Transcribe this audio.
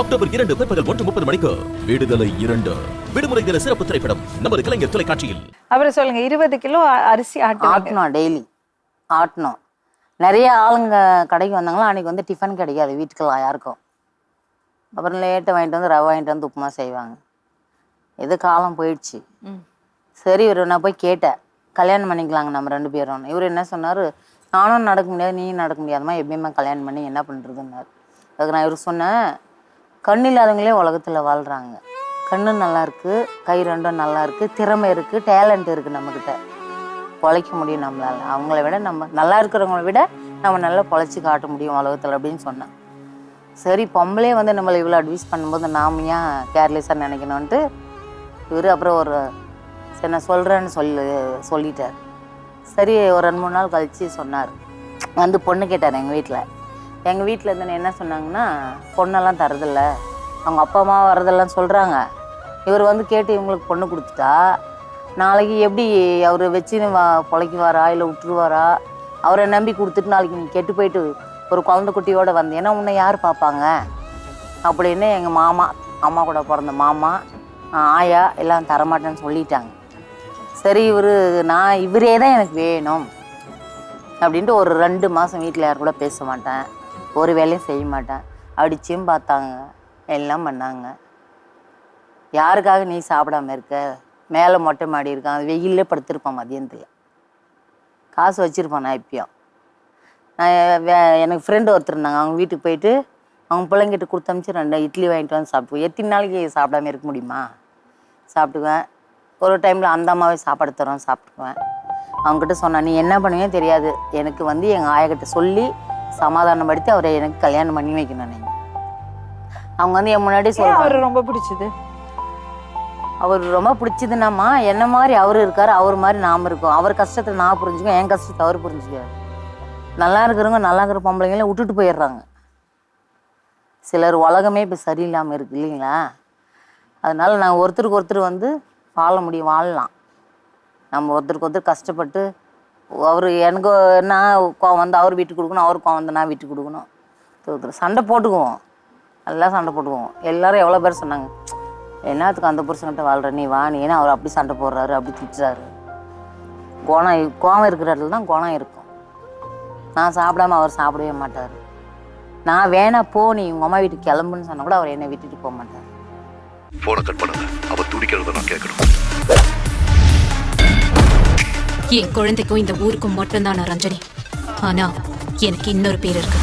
October இரண்டு பிற்பகல் ஒன்று முப்பது மணிக்கு. விடுதலை இரண்டு. விடுமுறை தின சிறப்பு திரைப்படம். நமது கலைஞர் தொலைக்காட்சியில். அப்புறம் சொல்லுங்க இருபது கிலோ அரிசி ஆட்டணும் டெய்லி ஆட்டணும் நிறைய ஆளுங்க கடைக்கு வந்தாங்களா அன்னைக்கு வந்து டிஃபன் கிடைக்காது. வீட்டுக்கெல்லாம் யாருக்கும். அப்புறம் லேட்டை வாங்கிட்டு வந்து ரவை வாங்கிட்டு வந்து உப்புமா செய்வாங்க. இது காலம் போயிடுச்சு. சரி இவர் நான் போய் கேட்டேன். கல்யாணம் பண்ணிக்கலாங்க நம்ம ரெண்டு பேரும். இவர் என்ன சொன்னார்? நானும் நடக்க முடியாது நீயும் நடக்க முடியாதுமா எப்பயுமே கல்யாணம் பண்ணி என்ன பண்ணுறதுன்னாரு அதுக்கு நான் இவர் சொன்னேன் கண் இல்லாதவங்களே உலகத்தில் வாழ்கிறாங்க கண்ணு நல்லாயிருக்கு கை ரெண்டும் நல்லாயிருக்கு திறமை இருக்குது டேலண்ட் இருக்குது நம்மக்கிட்ட பொழைக்க முடியும் நம்மளால். அவங்கள விட நம்ம நல்லா இருக்கிறவங்கள விட நம்ம நல்லா பொழைச்சி காட்ட முடியும் உலகத்தில் அப்படின்னு சொன்னேன். சரி பொம்பளே வந்து நம்மளை இவ்வளோ அட்வைஸ் பண்ணும்போது நாம ஏன் கேர்லெஸ்ஸாக நினைக்கணுன்ட்டு இவர் அப்புறம் ஒரு சரி நான் சொல்கிறேன்னு சொல்லி சொல்லிட்டார். சரி ஒரு ரெண்டு மூணு நாள் கழித்து சொன்னார். வந்து பொண்ணு கேட்டார் எங்கள் வீட்டில் எங்கள் வீட்டில் இருந்து என்ன சொன்னாங்கன்னா பொண்ணெல்லாம் தரதில்ல அவங்க அப்பா அம்மா வரதெல்லாம் சொல்கிறாங்க இவர் வந்து கேட்டு இவங்களுக்கு பொண்ணு கொடுத்துட்டா நாளைக்கு எப்படி அவர் வச்சுன்னு வா பொழைக்குவாரா இல்லை விட்டுருவாரா? அவரை நம்பி கொடுத்துட்டு நாளைக்கு நீ கெட்டு போயிட்டு ஒரு குழந்தை குட்டியோடு வந்தேன்னா உன்னை யார் பார்ப்பாங்க? அப்படின்னு எங்கள் மாமா அம்மா கூட பிறந்த மாமா ஆயா எல்லாம் தரமாட்டேன்னு சொல்லிட்டாங்க. சரி இவர் நான் இவரே தான் எனக்கு வேணும். அப்படின்ட்டு ஒரு ரெண்டு மாதம் வீட்டில் யார் கூட பேச மாட்டேன். ஒரு வேலையும் செய்ய மாட்டேன். அடிச்சும் பார்த்தாங்க. எல்லாம் பண்ணாங்க. யாருக்காக நீ சாப்பிடாம இருக்க? மேலே மொட்டை மாடி இருக்கான் வெயிலே படுத்திருப்பான் மதியத்தில். காசு வச்சுருப்பான் நான் இப்பயும். நான் வே- எனக்கு ஃப்ரெண்டு ஒருத்தர் இருந்தாங்க. அவங்க வீட்டுக்கு போயிட்டு அவங்க பிள்ளைங்கிட்ட கொடுத்தமிச்சு ரெண்டு இட்லி வாங்கிட்டு வந்து சாப்பிடுவோம் எத்தனை நாளைக்கு சாப்பிடாம இருக்க முடியுமா? சாப்பிடுவேன். ஒரு டைமில் அந்த அம்மாவே சாப்பாடு தரோம் சாப்பிடுவேன் அவங்ககிட்ட சொன்னேன் நீ என்ன பண்ணுவேன் தெரியாது. எனக்கு வந்து எங்கள் ஆயக்கிட்ட சொல்லி சமாதானப்படுத்தி அவரை எனக்கு கல்யாணம் பண்ணி வைக்கணும் நீங்கள் அவங்க வந்து என் முன்னாடி சொல்லுவாங்க அவரு ரொம்ப பிடிச்சது? அவர் ரொம்ப பிடிச்சதுனாமா என்ன மாதிரி அவர் இருக்காரு அவர் மாதிரி நாம் இருக்கோம். அவர் கஷ்டத்தை நான் புரிஞ்சுக்கோ என் கஷ்டத்தை அவர் புரிஞ்சுக்குவார். நல்லா இருக்கிறவங்க நல்லா இருக்கிற பொம்பளைங்கள விட்டுட்டு போயிடுறாங்க. சிலர் உலகமே இப்போ சரியில்லாமல் இருக்கு இல்லைங்களா? அதனால நாங்கள் ஒருத்தருக்கு ஒருத்தர் வந்து வாழ முடியும் வாழலாம். நம்ம ஒருத்தருக்கு ஒருத்தர் கஷ்டப்பட்டு அவர் எனக்கு நான் கோவம் வந்து அவர் வீட்டுக்கு கொடுக்கணும் அவர் கோவம் வந்து நான் வீட்டுக்கு கொடுக்கணும். ஒருத்தர் சண்டை போட்டுக்குவோம். நல்லா சண்டை போட்டுக்குவோம். எல்லாரும் எவ்வளோ பேர் சொன்னாங்க என்னத்துக்கு அந்த புருஷன்கிட்ட வாழ்ற? நீ வா நீ ஏன்னா அவர் அப்படி சண்டை போடுறாரு அப்படி திட்டுறாரு. குணம் கோவம் இருக்கிற இடத்துல தான் குணம் இருக்கும். நான் சாப்பிடாம அவர் சாப்பிடவே மாட்டார். நான் வேணா போ நீ உங்கள் அம்மா வீட்டுக்கு கிளம்புன்னு சொன்னா கூட அவர் என்னை விட்டுட்டு போக மாட்டார். போனை கட் பண்ணுங்க. அவ துடிக்கிறத நான் கேட்கணும். என் குழந்தைக்கும் இந்த ஊருக்கும் மட்டும்தான் நான் ரஞ்சனி. ஆனா எனக்கு இன்னொரு பேர் இருக்கு.